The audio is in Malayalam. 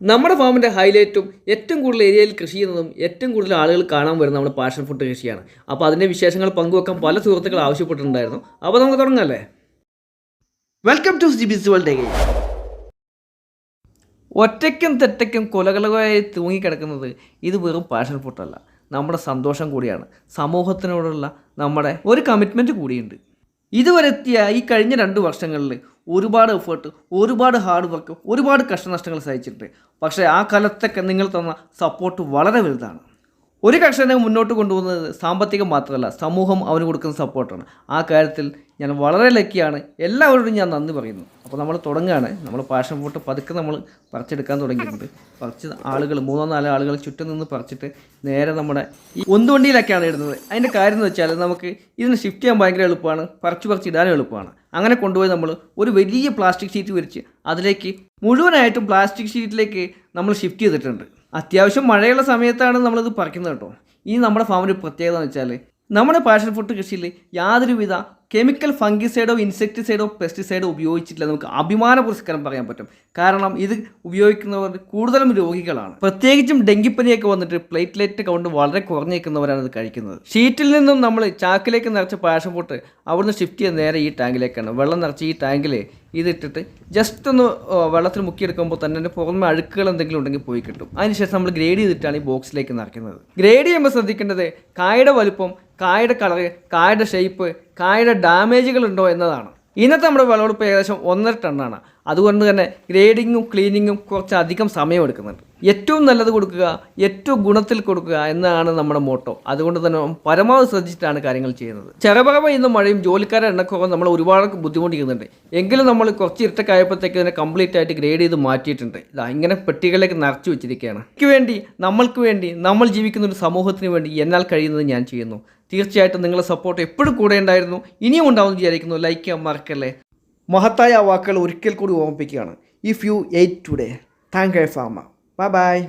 നമ്മുടെ ഫാമിന്റെ ഹൈലൈറ്റും ഏറ്റവും കൂടുതൽ ഏരിയയിൽ കൃഷി ചെയ്യുന്നതും ഏറ്റവും കൂടുതൽ ആളുകൾ കാണാൻ വരുന്ന നമ്മുടെ പാഷൻ ഫുഡ് കൃഷിയാണ്. അപ്പോൾ അതിന്റെ വിശേഷങ്ങൾ പങ്കുവെക്കാൻ പല സുഹൃത്തുക്കൾ ആവശ്യപ്പെട്ടിട്ടുണ്ടായിരുന്നു. അപ്പോൾ നമുക്ക് തുടങ്ങാമല്ലേ welcome to C biz world again ഒറ്റയ്ക്കും തെറ്റയ്ക്കും കൊലകളായി തൂങ്ങിക്കിടക്കുന്നത് ഇത് വെറും പാഷൻ ഫുഡല്ല നമ്മുടെ സന്തോഷം കൂടിയാണ്. സമൂഹത്തിനോടുള്ള നമ്മുടെ ഒരു കമ്മിറ്റ്മെന്റ് കൂടിയുണ്ട്. ഇതുവരെ എത്തിയ ഈ കഴിഞ്ഞ രണ്ട് വർഷങ്ങളിൽ ഒരുപാട് എഫേർട്ട് ഒരുപാട് ഹാർഡ് വർക്ക് ഒരുപാട് കഷ്ടനഷ്ടങ്ങൾ സഹിച്ചിട്ടുണ്ട്. പക്ഷേ ആ കാലത്തൊക്കെ നിങ്ങൾ തന്ന സപ്പോർട്ട് വളരെ വലുതാണ്. ഒരു കർഷകനെ മുന്നോട്ട് കൊണ്ടുപോകുന്നത് സാമ്പത്തികം മാത്രമല്ല സമൂഹം അവന് കൊടുക്കുന്ന സപ്പോർട്ടാണ് ആ കാര്യത്തിൽ ഞാൻ വളരെ ലക്കിയാണ് എല്ലാവരോടും ഞാൻ നന്ദി പറയുന്നു. അപ്പോൾ നമ്മൾ തുടങ്ങുകയാണ്. നമ്മൾ പാഷൻ ഫോട്ട് പതുക്കെ നമ്മൾ പറിച്ചെടുക്കാൻ തുടങ്ങിയിട്ടുണ്ട്. പറിച്ച് ആളുകൾ മൂന്നോ നാലോ ആളുകൾ ചുറ്റും നിന്ന് പറിച്ചിട്ട് നേരെ നമ്മുടെ ഈ ഒന്നുവണ്ടിയിലൊക്കെയാണ് ഇടുന്നത്. അതിന്റെ കാര്യം എന്ന് വെച്ചാൽ നമുക്ക് ഇതിന് ഷിഫ്റ്റ് ചെയ്യാൻ ഭയങ്കര എളുപ്പമാണ്. പറിച്ച് പറിച്ച് ഇടാനും എളുപ്പമാണ്. അങ്ങനെ കൊണ്ടുപോയി നമ്മൾ ഒരു വലിയ പ്ലാസ്റ്റിക് ഷീറ്റ് വിരിച്ച് അതിലേക്ക് മുഴുവനായിട്ടും പ്ലാസ്റ്റിക് ഷീറ്റിലേക്ക് നമ്മൾ ഷിഫ്റ്റ് ചെയ്തിട്ടുണ്ട്. അത്യാവശ്യം മഴയുള്ള സമയത്താണ് നമ്മളിത് പറിക്കുന്നത് കേട്ടോ. ഇനി നമ്മുടെ ഫാമിന്റെ പ്രത്യേകത എന്ന് വെച്ചാൽ നമ്മുടെ പാഷൻ ഫുഡ് കൃഷിയിൽ യാതൊരുവിധ കെമിക്കൽ ഫംഗിസൈഡോ ഇൻസെക്ടിസൈഡോ പെസ്റ്റിസൈഡോ ഉപയോഗിച്ചിട്ടില്ല നമുക്ക് അഭിമാന പുരസ്കാരം പറയാൻ പറ്റും. കാരണം ഇത് ഉപയോഗിക്കുന്നവർ കൂടുതലും രോഗികളാണ്. പ്രത്യേകിച്ചും ഡെങ്കിപ്പനിയൊക്കെ വന്നിട്ട് പ്ലേറ്റ്ലെറ്റ് കൗണ്ട് വളരെ കുറഞ്ഞേക്കുന്നവരാണ് ഇത് കഴിക്കുന്നത്. ഷീറ്റിൽ നിന്നും നമ്മൾ ചാക്കിലേക്ക് നിറച്ച പാഷൻ പൊട്ട് അവിടുന്ന് ഷിഫ്റ്റ് ചെയ്ത് നേരെ ഈ ടാങ്കിലേക്കാണ്. വെള്ളം നിറച്ച് ഈ ടാങ്കിൽ ഇതിട്ടിട്ട് ജസ്റ്റ് ഒന്ന് വെള്ളത്തിൽ മുക്കിയെടുക്കുമ്പോൾ തന്നെ അതിന്റെ പുറമെ അഴുക്കുകൾ എന്തെങ്കിലും ഉണ്ടെങ്കിൽ പോയി കിട്ടും. അതിനുശേഷം നമ്മൾ ഗ്രേഡ് ചെയ്തിട്ടാണ് ഈ ബോക്സിലേക്ക് നിറയ്ക്കുന്നത്. ഗ്രേഡ് ചെയ്യുമ്പോൾ ശ്രദ്ധിക്കേണ്ടത് കായയുടെ വലുപ്പം കായയുടെ കളർ കായയുടെ ഷേപ്പ് കായയുടെ ഡാമേജുകൾ ഉണ്ടോ എന്നതാണ്. ഇന്നത്തെ നമ്മുടെ വിളവെടുപ്പ് ഏകദേശം ഒന്നര ടണ്ണാണ്. അതുകൊണ്ട് തന്നെ ഗ്രേഡിങ്ങും ക്ലീനിങ്ങും കുറച്ച് അധികം സമയം എടുക്കുന്നുണ്ട് ഏറ്റവും നല്ലത് കൊടുക്കുക ഏറ്റവും ഗുണത്തിൽ കൊടുക്കുക എന്നതാണ് നമ്മുടെ മോട്ടോ. അതുകൊണ്ട് തന്നെ പരമാവധി ശ്രദ്ധിച്ചിട്ടാണ് കാര്യങ്ങൾ ചെയ്യുന്നത്. ചെറുപറമ ഇന്നും മഴയും ജോലിക്കാരുടെ എണ്ണക്കുറവ് നമ്മൾ ഒരുപാട് ബുദ്ധിമുട്ടിക്കുന്നുണ്ട്. എങ്കിലും നമ്മൾ കുറച്ച് ഇരുട്ടക്കായപ്പോഴത്തേക്ക് ഇതിനെ കംപ്ലീറ്റ് ആയിട്ട് ഗ്രേഡ് ചെയ്ത് മാറ്റിയിട്ടുണ്ട്. ഇതാ ഇങ്ങനെ പെട്ടികളിലേക്ക് നിറച്ചു വെച്ചിരിക്കുകയാണ്. എനിക്ക് വേണ്ടി നമ്മൾക്ക് വേണ്ടി നമ്മൾ ജീവിക്കുന്ന ഒരു സമൂഹത്തിന് വേണ്ടി എന്നാൽ കഴിയുന്നത് ഞാൻ ചെയ്യുന്നു. തീർച്ചയായിട്ടും നിങ്ങളുടെ സപ്പോർട്ട് എപ്പോഴും കൂടെ ഉണ്ടായിരുന്നു. ഇനിയും ഉണ്ടാവുമെന്ന് വിചാരിക്കുന്നു. ലൈക്ക് ചെയ്യാൻ മറക്കല്ലേ. മഹത്തായ വാക്കുകൾ ഒരിക്കൽ കൂടി ഓർമ്മിപ്പിക്കുകയാണ്. If you ate today thank you pharma bye by